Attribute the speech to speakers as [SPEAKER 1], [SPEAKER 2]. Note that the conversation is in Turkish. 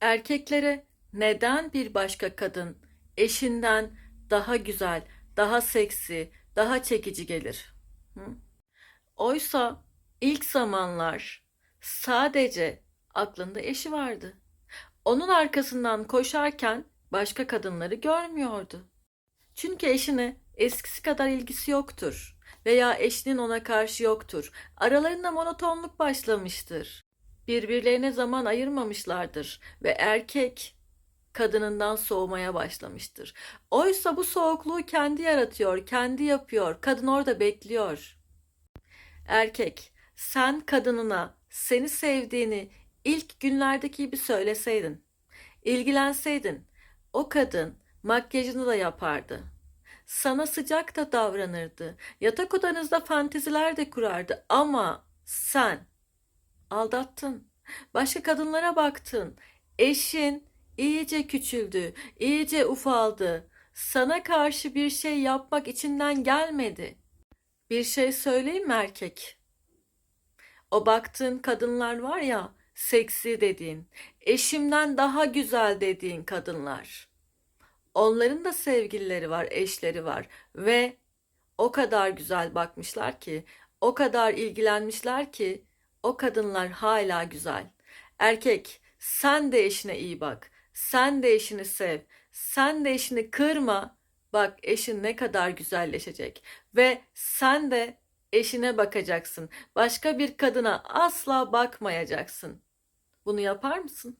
[SPEAKER 1] Erkeklere neden bir başka kadın eşinden daha güzel, daha seksi, daha çekici gelir? Hı? Oysa ilk zamanlar sadece aklında eşi vardı. Onun arkasından koşarken başka kadınları görmüyordu. Çünkü eşine eskisi kadar ilgisi yoktur veya eşinin ona karşı yoktur. Aralarında monotonluk başlamıştır. Birbirlerine zaman ayırmamışlardır ve erkek kadınından soğumaya başlamıştır. Oysa bu soğukluğu kendi yaratıyor, kendi yapıyor. Kadın orada bekliyor. Erkek, sen kadınına seni sevdiğini ilk günlerdeki gibi söyleseydin, ilgilenseydin, o kadın makyajını da yapardı. Sana sıcak da davranırdı. Yatak odanızda fanteziler de kurardı ama sen aldattın. Başka kadınlara baktın. Eşin iyice küçüldü, iyice ufaldı. Sana karşı bir şey yapmak içinden gelmedi. Bir şey söyleyeyim mi erkek? O baktığın kadınlar var ya, seksi dediğin, eşimden daha güzel dediğin kadınlar. Onların da sevgilileri var, eşleri var ve o kadar güzel bakmışlar ki, o kadar ilgilenmişler ki o kadınlar hala güzel. Erkek, sen de eşine iyi bak. Sen de eşini sev. Sen de eşini kırma. Bak eşin ne kadar güzelleşecek ve sen de eşine bakacaksın. Başka bir kadına asla bakmayacaksın. Bunu yapar mısın?